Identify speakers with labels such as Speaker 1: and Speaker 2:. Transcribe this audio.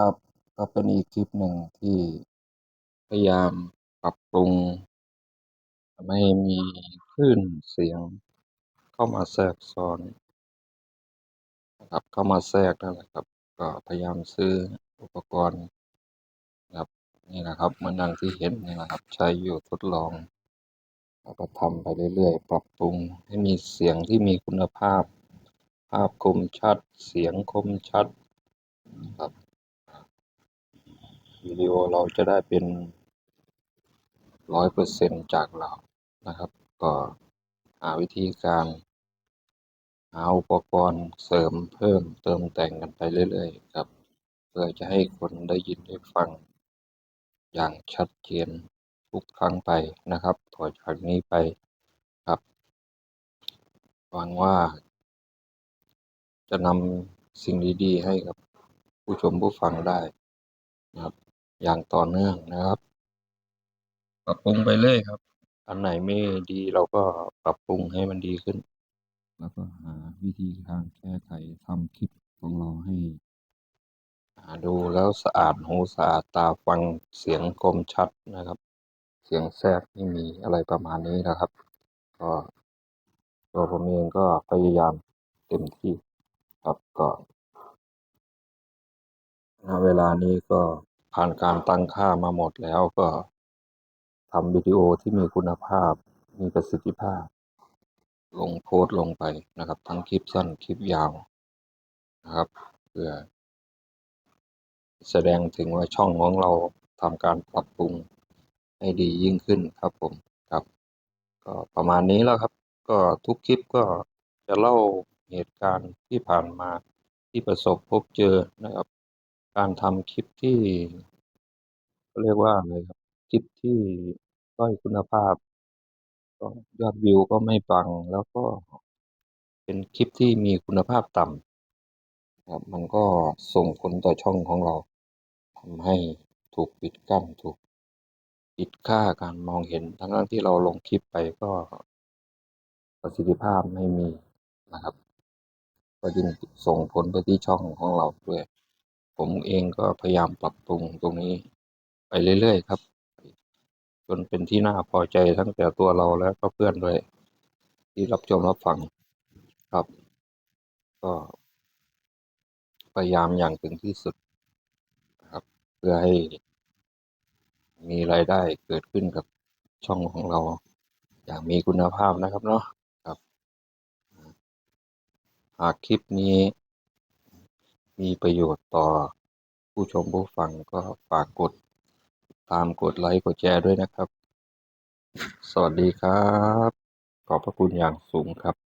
Speaker 1: ครับ ก็เป็นอีกคลิปหนึ่งที่พยายามปรับปรุง ไม่มีคลื่นเสียงเข้ามาแทรกซ้อนนะครับเข้ามาแทรกนั่นแหละครับ ก็พยายามซื้ออุปกรณ์ครับนี่นะครับเหมือนดังที่เห็นนี่แหละครับ ใช้อยู่ทดลองแล้วก็ทำไปเรื่อยๆ ปรับปรุงให้มีเสียงที่มีคุณภาพ ภาพคมชัด เสียงคมชัดครับ วิดีโอเราจะได้เป็นร้อยเปอร์เซ็นจากเรานะครับ ก็หาวิธีการหาอุปกรณ์เสริมเพิ่มเติมแต่งกันไปเรื่อยๆครับ เพื่อจะให้คนได้ยินได้ฟัง อย่างชัดเจนทุกครั้งไปนะครับต่อจากนี้ไปครับหวังว่า จะนำสิ่งดีๆให้กับผู้ชมผู้ฟังได้นะครับ อย่างต่อเนื่องนะครับ ปรับปรุงไปเรื่อยครับ อันไหนไม่ดีเราก็ปรับปรุงให้มันดีขึ้น แล้วก็หาวิธีทางแก้ไขทำคลิปของเราให้หาดูแล้วสะอาดหูสะอาดตาฟังเสียงคมชัดนะครับ เสียงแทรกไม่มีอะไรประมาณนี้นะครับ ก็ตัวผมเองก็พยายามเต็มที่ครับก็ณเวลานี้ก็ ผ่านการตั้งค่ามาหมดแล้วก็ทำวิดีโอที่มีคุณภาพ มีประสิทธิภาพ ลงโพสต์ลงไปนะครับ ทั้งคลิปสั้นคลิปยาวนะครับเพื่อ แสดงถึงว่าช่องของเราทำการปรับปรุงให้ดียิ่งขึ้นครับผมครับ ก็ประมาณนี้แล้วครับ ก็ทุกคลิปก็จะเล่าเหตุการณ์ที่ผ่านมาที่ประสบพบเจอนะครับ การทำคลิปที่ เขาเรียกว่าอะไรครับ คลิปที่ด้อยคุณภาพ ก็ยอดวิวก็ไม่ปัง แล้วก็ เป็นคลิปที่มีคุณภาพต่ำครับ มันก็ส่งผลต่อช่องของเราทำให้ถูกปิดกั้นถูกปิดค่าการมองเห็น ทั้งๆที่เราลงคลิปไปก็ ประสิทธิภาพไม่มีนะครับ ก็ยิ่งส่งผลไปที่ช่องของเราด้วย ผมเองก็พยายามปรับปรุงตรงนี้ไปเรื่อยๆครับ จนเป็นที่น่าพอใจทั้งแต่ตัวเราแล้วก็เพื่อนด้วย ที่รับชมรับฟังครับ ก็พยายามอย่างถึงที่สุดครับ เพื่อให้มีรายได้เกิดขึ้นกับช่องของเรา อย่างมีคุณภาพนะครับเนาะครับ หากคลิปนี้ มีประโยชน์ต่อผู้ชมผู้ฟังก็ฝากกดตามกดไลค์กดแชร์ด้วยนะครับ สวัสดีครับ ขอบพระคุณอย่างสูงครับ